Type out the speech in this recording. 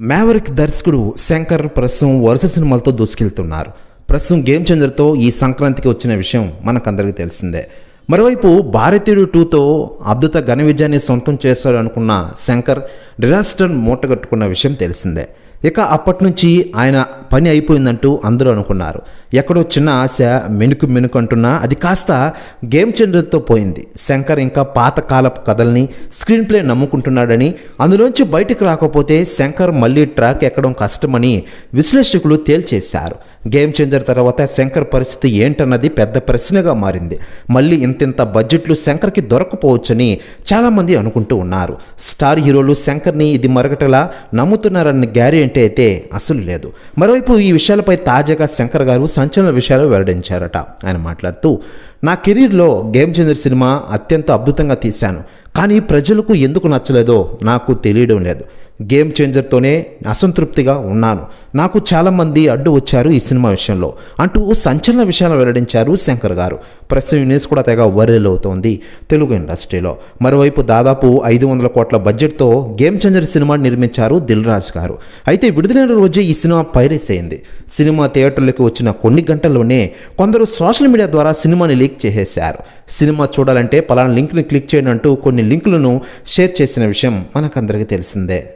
Maverick దర్శకుడు శంకర్ ప్రస్తుతం వరుస సినిమాలతో దూసుకెళ్తున్నారు. ప్రస్తుతం గేమ్ చేంజర్తో ఈ సంక్రాంతికి వచ్చిన విషయం మనకందరికీ తెలిసిందే. మరోవైపు భారతీయుడు టూతో అద్భుత ఘన విజయాన్ని సొంతం చేస్తాడు అనుకున్న శంకర్ డిజాస్టర్ మూటగట్టుకున్న విషయం తెలిసిందే. ఇక అప్పటి నుంచి ఆయన పని అయిపోయిందంటూ అందరూ అనుకున్నారు. ఎక్కడో చిన్న ఆశ మెనుకు మెనుకు అంటున్నా అది కాస్త గేమ్ చేంజర్తో పోయింది. శంకర్ ఇంకా పాతకాలపు కథల్ని స్క్రీన్ ప్లే నమ్ముకుంటున్నాడని అందులోంచి బయటకు రాకపోతే శంకర్ మళ్ళీ ట్రాక్ ఎక్కడం కష్టమని విశ్లేషకులు తేల్చేశారు. గేమ్ చేంజర్ తర్వాత శంకర్ పరిస్థితి ఏంటన్నది పెద్ద ప్రశ్నగా మారింది. మళ్ళీ ఇంతింత బడ్జెట్లు శంకర్కి దొరకపోవచ్చని చాలామంది అనుకుంటూ ఉన్నారు. స్టార్ హీరోలు శంకర్ని ఇది మరగటలా నమ్ముతున్నారన్న గ్యారెంటీ అయితే అసలు లేదు. మరోవైపు ఈ విషయాలపై తాజాగా శంకర్ గారు సంచలన విషయాలు వెల్లడించారట. ఆయన మాట్లాడుతూ నా కెరీర్లో గేమ్ చేంజర్ సినిమా అత్యంత అద్భుతంగా తీశాను. కానీ ప్రజలకు ఎందుకు నచ్చలేదో నాకు తెలియడం లేదు. గేమ్ చేంజర్తోనే అసంతృప్తిగా ఉన్నాను. నాకు చాలామంది అడ్డు వచ్చారు ఈ సినిమా విషయంలో. అంటూ సంచలన విషయాలు వెల్లడించారు శంకర్ గారు. ప్రస్తుతం న్యూస్ కూడా తెగ వైరల్ అవుతోంది తెలుగు ఇండస్ట్రీలో. మరోవైపు దాదాపు ఐదు వందల కోట్ల బడ్జెట్తో గేమ్ చేంజర్ సినిమా నిర్మించారు దిల్ రాజు గారు. అయితే విడుదలైన రోజే ఈ సినిమా పైరస్ అయింది. సినిమా థియేటర్లకు వచ్చిన కొన్ని గంటల్లోనే కొందరు సోషల్ మీడియా ద్వారా సినిమాని లీక్ చేసేశారు. సినిమా చూడాలంటే పలానా లింక్ని క్లిక్ చేయనంటూ అంటూ కొన్ని లింకులను షేర్ చేసిన విషయం మనకందరికీ తెలిసిందే.